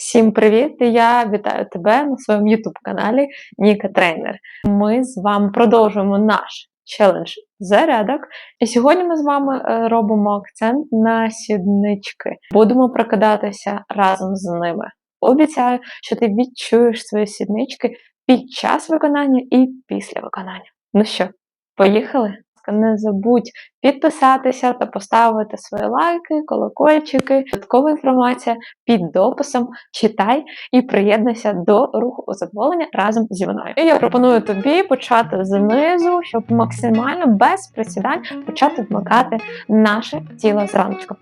Всім привіт! Я вітаю тебе на своєму YouTube каналі Ніка Трейнер. Ми з вами продовжуємо наш челендж зарядок. І сьогодні ми з вами е, робимо акцент на сіднички. Будемо прокидатися разом з ними. Обіцяю, що ти відчуєш свої сіднички під час виконання і після виконання. Ну що, поїхали? Не забудь підписатися та поставити свої лайки, колокольчики, додаткова інформація під дописом. Читай і приєднуйся до руху задоволення разом зі мною. І я пропоную тобі почати знизу, щоб максимально без присідань почати вмикати наше тіло зранку.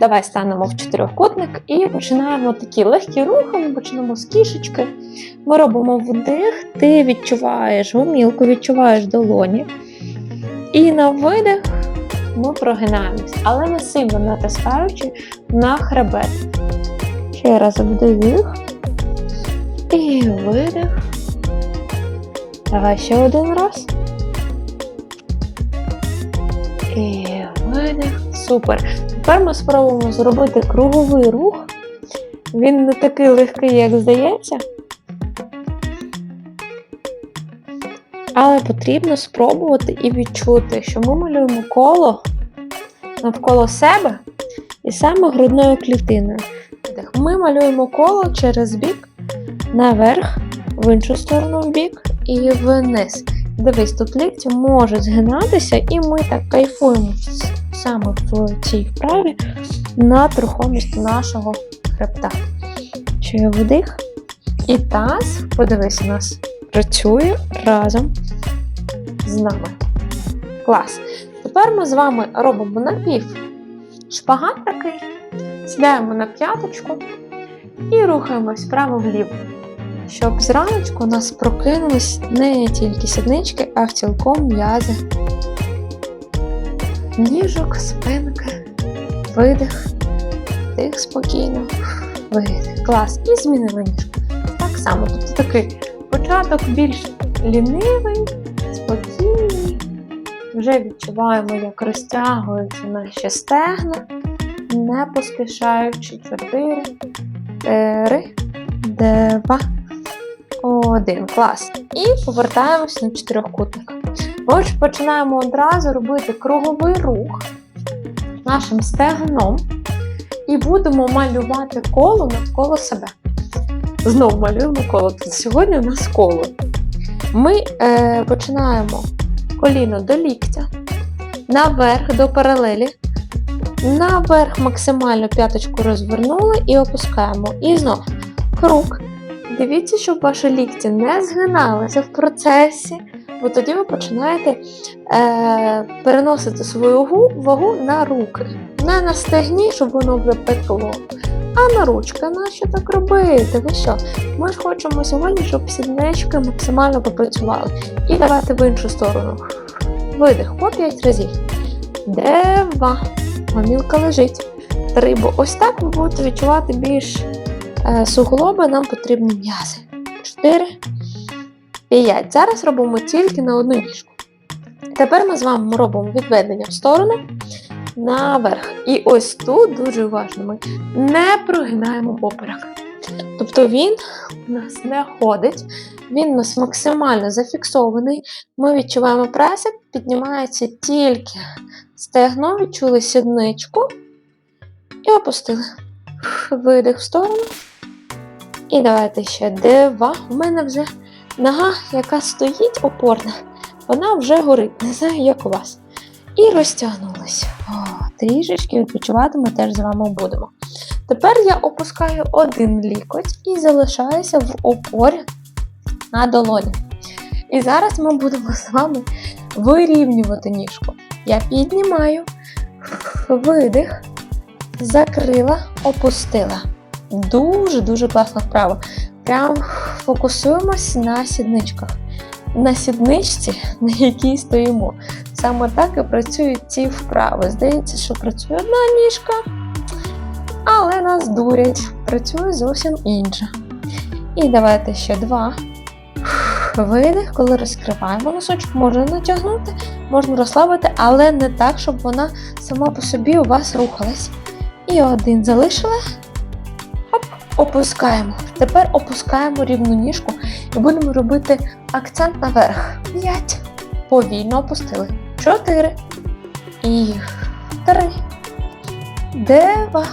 Давай станемо в чотирьохкутник і починаємо такі легкі рухи. Ми почнемо з кішечки. Ми робимо вдих, ти відчуваєш гумілку, відчуваєш долоні. І на видих ми прогинаємось, але не сильно натискаючи на хребет. Ще раз вдих. І видих. Давай ще один раз. І видих. Супер. Тепер ми спробуємо зробити круговий рух. Він не такий легкий, як здається. Але потрібно спробувати і відчути, що ми малюємо коло навколо себе і саме грудною клітиною. Ми малюємо коло через бік, наверх, в іншу сторону в бік і вниз. Дивись, тут лікті можуть згинатися, і ми так кайфуємо саме в цій вправі на рухомість нашого хребта. Ще вдих. І таз, подивись у нас працює разом з нами. Клас. Тепер ми з вами робимо напів шпагат такий, сідаємо на п'яточку і рухаємось вправо-вліво. Щоб зраночку у нас прокинулись не тільки сіднички, а в цілком м'язи. Ніжок, спинки, видих, дих спокійно, видих. Клас. І змінили ніжку. Так само, тобто такий Початок більш лінивий, спокійний. Вже відчуваємо, як розтягуються наші стегна, не поспішаючи 4, 3, 2, 1. Клас. І повертаємось на чотирьохкутник. Ми починаємо одразу робити круговий рух нашим стегном і будемо малювати коло навколо себе. Знову малюємо коло. Сьогодні у нас коло. Ми е, починаємо коліно до ліктя, наверх до паралелі, наверх максимально п'яточку розвернули і опускаємо. І знову круг. Дивіться, щоб ваші лікті не згиналися в процесі, бо тоді ви починаєте е, переносити свою вагу на руки. Не на стегні, щоб воно вже пекло. А на ручки нащо так робити? Ви що? Ми ж хочемо сьогодні, щоб сіднички максимально попрацювали. І давайте в іншу сторону. Видих по 5 разів. Два. Гомілка лежить. Три. Бо ось так ви будете відчувати більш е, суглоби, нам потрібні м'язи. Чотири. П'ять. Зараз робимо тільки на одну ніжку. Тепер ми з вами робимо відведення в сторону наверх. І ось тут дуже уважно ми не прогинаємо поперек. Тобто він у нас не ходить, він у нас максимально зафіксований. Ми відчуваємо пресик, піднімається тільки стегно, відчули сідничку і опустили. Видих в сторону. І давайте ще два. У мене вже нога, яка стоїть опорна, вона вже горить. Не знаю, як у вас. І розтягнулася. Трішечки відпочивати ми теж з вами будемо. Тепер я опускаю один лікоть і залишаюся в опорі на долоні. І зараз ми будемо з вами вирівнювати ніжку. Я піднімаю, видих, закрила, опустила. Дуже-дуже класна вправа. Прям фокусуємось на сідничках. На сідничці, на якій стоїмо. Саме так і працюють ці вправи. Здається, що працює одна ніжка, але нас дурять. Працює зовсім інша. І давайте ще два. Видих, коли розкриваємо носочок, можна натягнути, можна розслабити, але не так, щоб вона сама по собі у вас рухалась. І один залишили. Хоп. опускаємо. Тепер опускаємо рівну ніжку і будемо робити акцент наверх. 5. Повільно опустили. 4. І 3. Дева.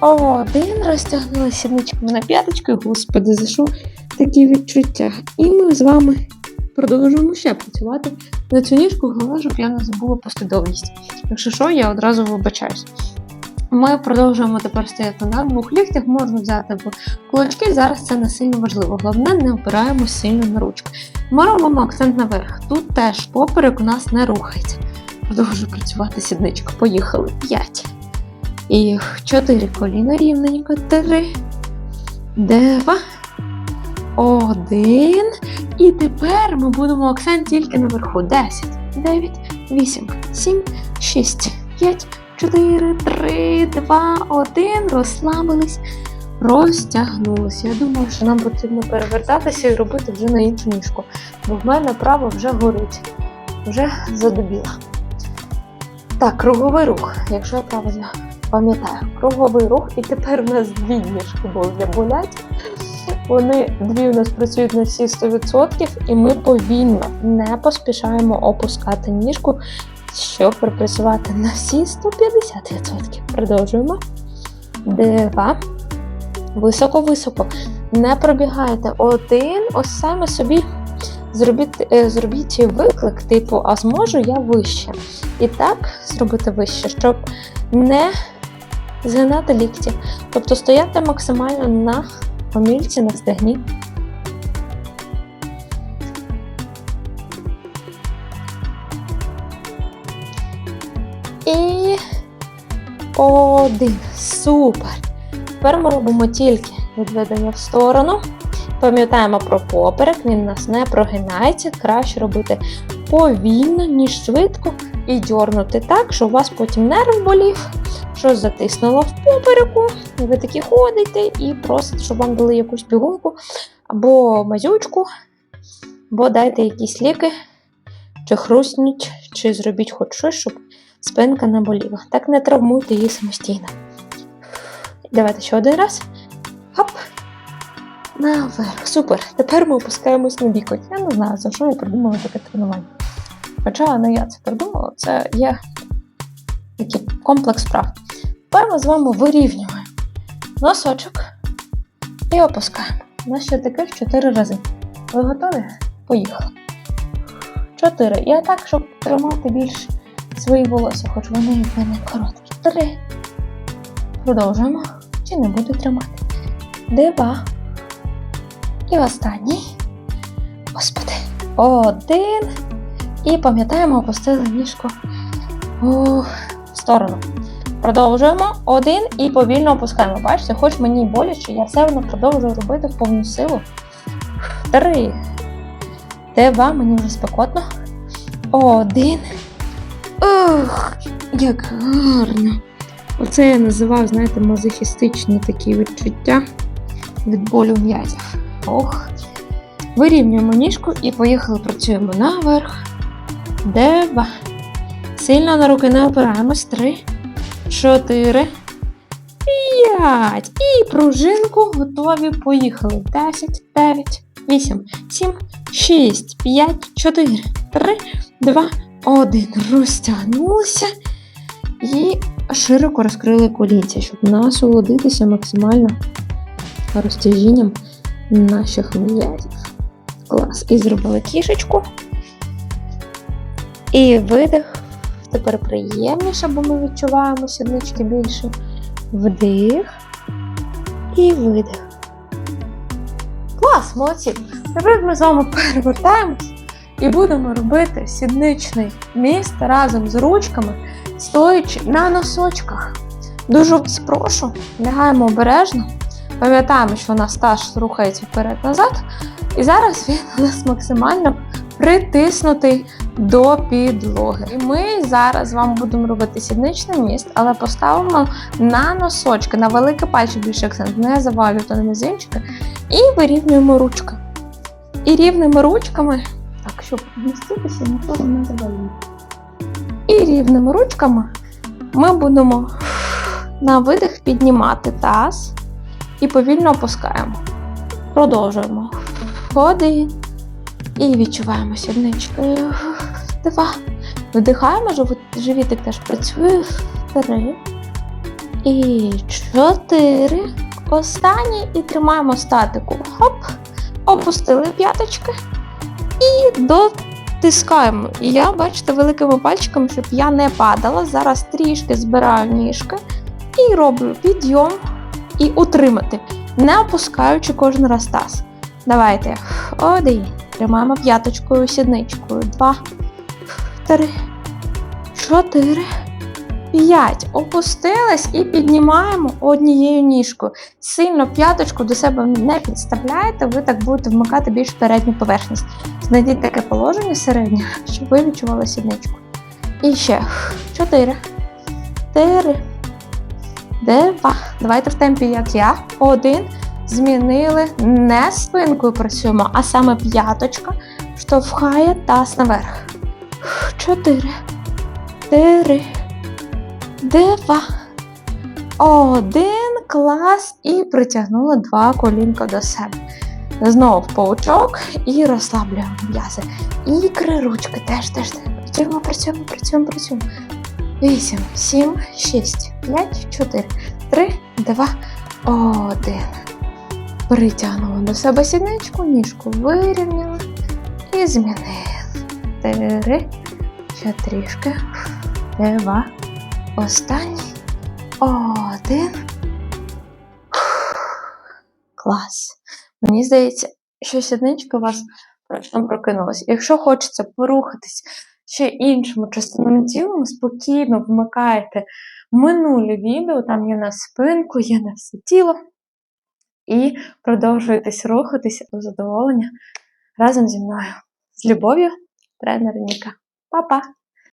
Один. Розтягнули сідничками на п'яточку. Господи, за що такі відчуття? І ми з вами продовжуємо ще працювати на цю ніжку, головне, щоб я не забула послідовність. Якщо що, я одразу вибачаюсь. Ми продовжуємо тепер стояти на двох ліктях, можна взяти кулачки. Зараз це не сильно важливо. Головне, не опираємось сильно на ручки. Ми робимо акцент наверх. Тут теж поперек у нас не рухається. Продовжую працювати сідничка. Поїхали. 5. І 4 коліна рівненько. 3. 2. 1. І тепер ми будемо акцент тільки наверху. 10, 9, 8, 7, 6, 5, 4, 3, 2, 1. Розслабились, розтягнулися. Я думаю, що нам потрібно перевертатися і робити вже на іншу ніжку. Бо в мене право вже горить. Вже задубіла. Так, круговий рух, якщо я правильно пам'ятаю. Круговий рух, і тепер у нас дві ніжки болять. Вони дві у нас працюють на всі 100%, і ми повільно не поспішаємо опускати ніжку, щоб пропрацювати на всі 150%. Продовжуємо. Два. Високо-високо. Не пробігайте один, ось саме собі зробіть, е, зробіть виклик, типу, а зможу я вище. І так зробити вище, щоб не згинати лікті. Тобто стояти максимально на помільці на стегні. І один. Супер. Тепер ми робимо тільки відведення в сторону. Пам'ятаємо про поперек, він у нас не прогинається. Краще робити повільно, ніж швидко, і дьорнути так, щоб у вас потім нерв болів, щось затиснуло в попереку, і ви такі ходите і просите, щоб вам дали якусь бігунку або мазючку, або дайте якісь ліки, чи хрустніть, чи зробіть хоч щось, щоб спинка не боліла. Так не травмуйте її самостійно. Давайте ще один раз. Хоп. Наверх. Супер. Тепер ми опускаємось на бікоть. Я не знаю, за що я придумала таке тренування. Хоча не я це придумала, це є такий комплекс справ. Тепер ми з вами вирівнюємо носочок і опускаємо. У нас ще таких 4 рази. Ви готові? Поїхали. 4. Я так, щоб тримати більш свої волосся, хоч вони в мене короткі. 3. Продовжуємо. Чи не буду тримати. Два. І останній. Господи. Один. І пам'ятаємо, опустили ніжку у сторону. Продовжуємо. Один і повільно опускаємо. Бачите, хоч мені боляче, я все одно продовжую робити в повну силу. Три. Два, мені вже спекотно. Один. Ух, як гарно. Оце я називав, знаєте, мазохістичні такі відчуття від болю м'язів. Ох. Вирівнюємо ніжку і поїхали, працюємо наверх. Два. Сильно на руки не опираємось. Три, чотири, п'ять. І пружинку готові. Поїхали. Десять, дев'ять, вісім, сім, шість, п'ять, чотири, три, два, один. Розтягнулися. І широко розкрили колінця, щоб насолодитися максимально розтяжінням наших м'язів. Клас. І зробили кішечку. І видих. Тепер приємніше, бо ми відчуваємо сіднички більше. Вдих і видих. Клас, молодці! Тепер ми з вами перевертаємось і будемо робити сідничний міст разом з ручками, стоячи на носочках. Дуже вас прошу, лягаємо обережно. Пам'ятаємо, що у нас таз рухається вперед-назад. І зараз він у нас максимально притиснутий до підлоги. І ми зараз з вами будемо робити сідничний міст, але поставимо на носочки, на великий пальчик більше акцент, не завалюйте на мізинчики. І вирівнюємо ручки. І рівними ручками, так, щоб вміститися, ніколи не завалюємо. І рівними ручками ми будемо на видих піднімати таз і повільно опускаємо. Продовжуємо. Один. І відчуваємо сідничкою. Два. Видихаємо, живітик теж працює. Три. І чотири. Останній. І тримаємо статику. Хоп. Опустили п'яточки. І дотискаємо. І я, бачите, великими пальчиками, щоб я не падала. Зараз трішки збираю ніжки і роблю підйом і утримати, не опускаючи кожен раз таз. Давайте. Один. Тримаємо п'яточкою, сідничкою. Два, три, чотири, п'ять. Опустились і піднімаємо однією ніжкою. Сильно п'яточку до себе не підставляєте, ви так будете вмикати більш передню поверхність. Знайдіть таке положення середнє, щоб ви відчували сідничку. І ще чотири, три, два. Давайте в темпі, як я. Один. Змінили не спинкою працюємо, а саме п'яточка штовхає таз наверх. Чотири. Три. Два. Один. Клас. І притягнули два колінка до себе. Знову паучок і розслаблюємо м'язи. Ікри, ручки теж, теж. Працюємо, працюємо, працюємо, працюємо. Вісім, сім, шість, п'ять, чотири, три, два, один. Притягнули до себе сідничку, ніжку вирівняли і змінили. Три, ще трішки, два, останній, один. Клас. Мені здається, що сідничка у вас точно прокинулась. Якщо хочеться порухатись ще іншими частинами тіла, спокійно вмикаєте минулі відео, там є на спинку, є на все тіло. І продовжуєтесь рухатися до задоволення разом зі мною. З любов'ю, тренер Ніка. Па-па!